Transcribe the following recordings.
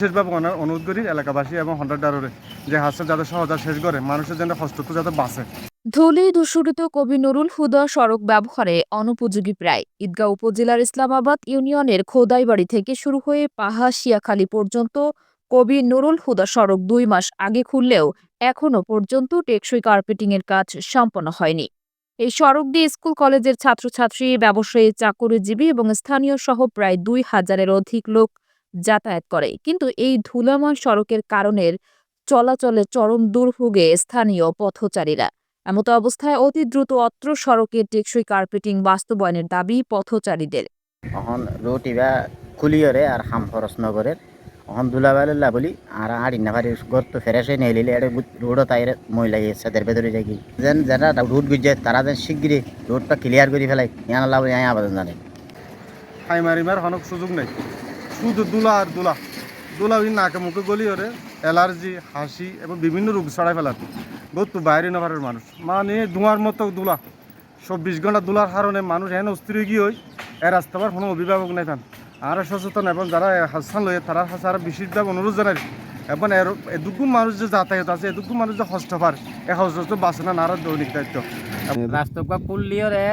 বিশেষভাবে অনা- অনুরোধ করি এলাকাবাসী এবং হন্ডারডারে যে হাসটা যাতে সহজা শেষ করে, মানুষের জন্য হস্তত্ব যাতে বাঁচে। ধুলি দূষিত কবি নুরুল হুদা সড়ক ব্যবহারে অনুপযোগী প্রায়। ঈদগাঁও উপজেলার ইসলামাবাদ ইউনিয়নের খোদাইবাড়ি থেকে শুরু হয়ে পাহা শিয়াখালী পর্যন্ত কবি নুরুল হুদা সড়ক দুই মাস আগে খুললেও এখনও পর্যন্ত টেকসই কার্পেটিংয়ের কাজ সম্পন্ন হয়নি। এই সড়ক দিয়ে স্কুল, কলেজের ছাত্রছাত্রী, ব্যবসায়ী, চাকরিজীবী এবং স্থানীয় সহ প্রায় দুই হাজারের অধিক লোক যাতায়াত করে। কিন্তু এই ধুলাময় সড়কের কারণে চলাচলে চরম দুর্ভোগে স্থানীয় পথচারীরা। এমত অবস্থায় অতি দ্রুত অত্র সড়কের টেকসই কার্পেটিং বাস্তবায়নের দাবি পথচারীদের। এখন রোড ইবা খুলিয়রে আর হাম খরচ নগরের এখন দুলাবাইলা বলি আর আড়ি নাভারি গর্ত ফেরেস হয়ে নিয়ে লিলে রোড তাই ময়লা সাদের ভেতরে যাই যেন যারা রুট গুজে তারা যেন শিগগিরি রোডটা ক্লিয়ার করে ফেলাই ইয়ান লাভ আবেদন জানে। হাই মারিমার হনক সুযোগ নেই। শুধু দুলা আর দুলা। দুলা ওই নাকে মুখে গলি ওরে, অ্যালার্জি, হাসি এবং বিভিন্ন রোগ ছড়াই ফেলার বহুত বাইরে নভারের মানুষ। মানে ধোঁয়ার মতো দুলা। চব্বিশ ঘণ্টা দুলার কারণে মানুষ হেন অস্থির হয়ে গিয়ে এ রাস্তাবার কোনো অভিভাবক নাই থান আর সচেতন এবং যারা হাসান লয়ে তারা হাসার বিশেষভাবে অনুরোধ জানাই। এবং এর এদুকু মানুষ যে যাতায়াত আছে এদুকু মানুষ যে হস্ত পার এ হস্ত বাঁচে না আর দৈনিক দায়িত্ব। রাস্তা পুল্লিও রে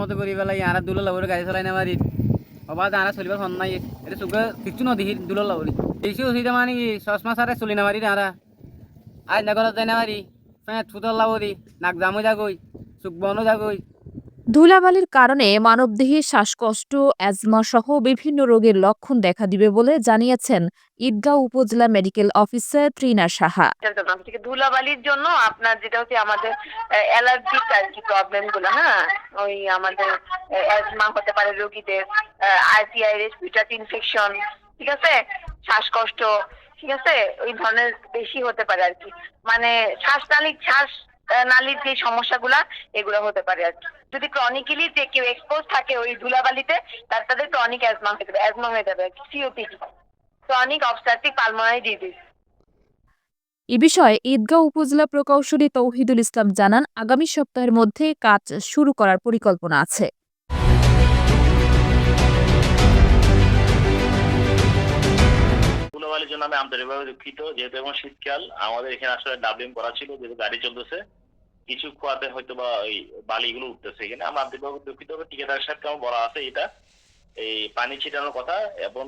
মতো করি পেলাই ইয়ারা দুলা লাবরে গাড়ি চলাই না অবা জানা চলিবার ফোন নাই। এটা চুকে কিছু নদী দুলো লাবরি বেশি অসুবিধা মানে কি চশমা সারে চলি না মারি আরা আজ নগরত যাই না মারি থুতর লাবরি নাক জামো যাগই চুক বনো যাগই ধুলাবালির কারণে মানবদেহে শ্বাসকষ্ট, অ্যাজমা সহ বিভিন্ন রোগের লক্ষণ দেখা দিবে বলে জানিয়েছেন ঈদগাঁও উপজেলা মেডিকেল অফিসার ত্রিনা সাহা। ধুলাবালির জন্য আপনার যেটা হচ্ছে আমাদের অ্যালার্জিক আর কি প্রবলেমগুলো হ্যাঁ? ওই আমাদের অ্যাজমা হতে পারে রোগীদের আইসিআই রেসপিরেটরি ইনফেকশন ঠিক আছে? শ্বাসকষ্ট, ঠিক আছে? ওই ধরনের বেশি হতে পারে আর কি। মানে শ্বাসনালী শ্বাস নালীর যে সমস্যাগুলা এগুলো হতে পারে আর কি। যদি ক্রনিক্যালি যে কেউ এক্সপোজ থাকে ওই ধুলাবালিতে তার তাদের ক্রনিক অ্যাজমা হয়ে যাবে অ্যাজমা হয়ে যাবে COPD chronic obstructive pulmonary disease এ বিষয়ে ঈদগাঁও উপজেলা প্রকৌশলী তৌহিদুল ইসলাম জানান আগামী সপ্তাহের মধ্যে কাজ শুরু করার পরিকল্পনা আছে। ধুলাবালির জন্য আমি আন্তরিকভাবে দুঃখিত যেহেতু এখন শীতকাল আমাদের এখানে আসলে ডাবলিং করা ছিল যেহেতু গাড়ি চলতেছে। কিছু কুয়াতে হয়তো বা ওই বালিগুলো উঠতেছে। এখানে আমরা আন্তরিকভাবে দুঃখিত হবে ঠিকাদারের সাথে আমার বলা আছে এটা। এই পানি ছিটানোর কথা এবং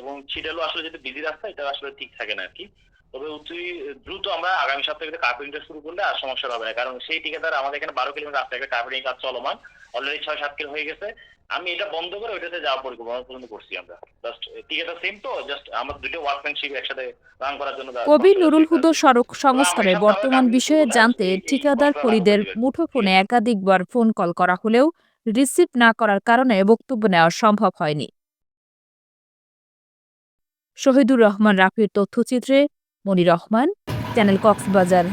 এবং ছিটালো আসলে যেটা বিধি রাস্তা, এটা আসলে ঠিক থাকে না আর কি তবে অতি দ্রুত আমরা আগামী সপ্তাহে কার্পেন্টার শুরু করলে আর সমস্যা হবে না। কারণ সেই ঠিকাদার আমাদের এখানে বারো কিলোমিটার রাস্তা একটা কার্পেন্টিং কাজ চলমান। অলরেডি ছয় সাত কিলো হয়ে গেছে। আমি এটা বন্ধ করে ওইটাতে যাওয়ার পরিকল্পনা পর্যন্ত করছি আমরা। জাস্ট ঠিকাদার সেম তো জাস্ট আমরা দুটো ওয়ার্কম্যানশিপ একসাথে রান করার জন্য কবি নুরুল হুদা সড়ক সংস্কারের বর্তমান বিষয়ে জানতে ঠিকাদার ফরিদের মুঠোফোনে একাধিকবার ফোন কল করা হলেও রিসিভ না করার কারণে বক্তব্য নেওয়া সম্ভব হয়নি। শহীদুর রহমান রাফির তথ্যচিত্রে মনির রহমান চ্যানেল কক্সবাজার।